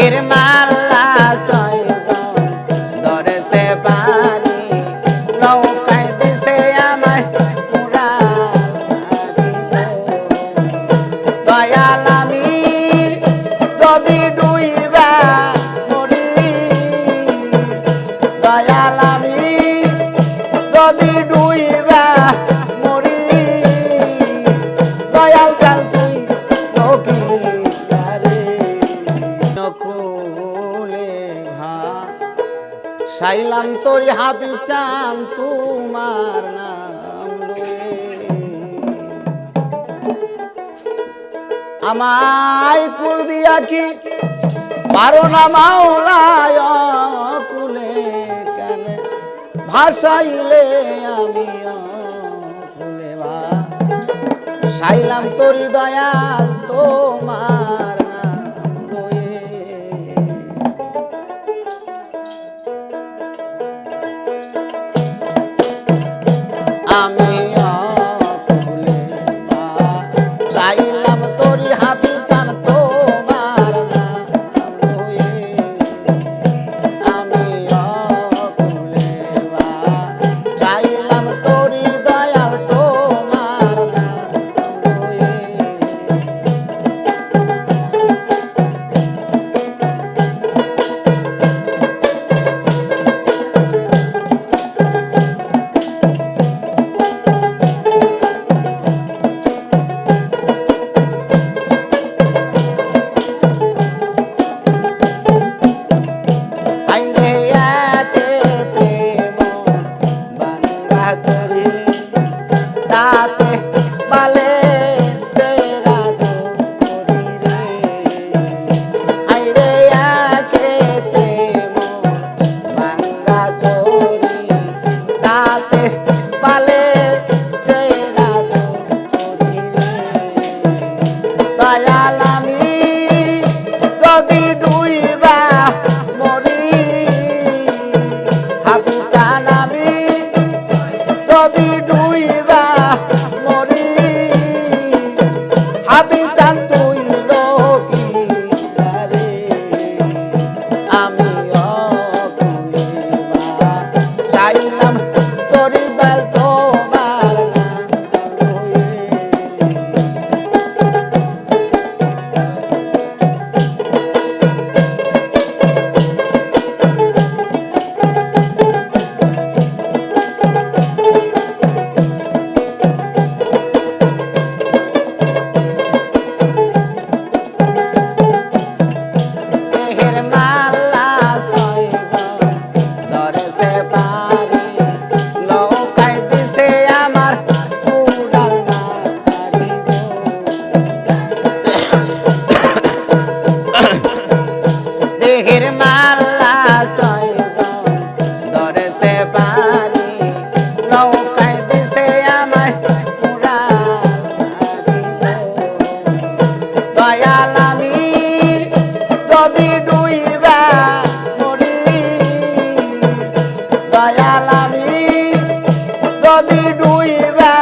পাখির মাল্লা ধরেছে পানি নৌকায় দিছে আমায় পুরা দয়াল আমি যদি ডুইবা মরি, দয়াল আমি যদি ডুইবা সাইলাম তোর হাবি চান তোমার নাম আমায় কুল দিয়া কি পারো না মাওলায় কুলে? কেনে ভাসাইলে আমি সাইলাম তোর দয়াল তোমার i Amen. দয়াল আমি যদি ডুইবা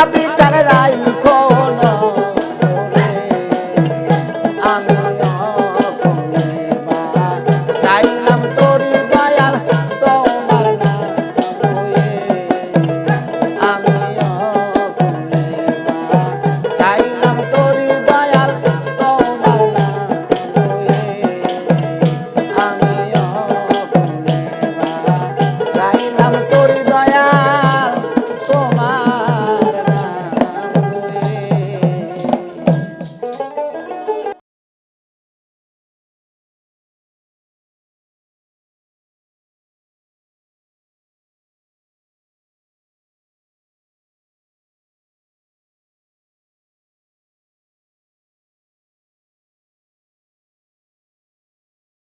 আমি জানে রাই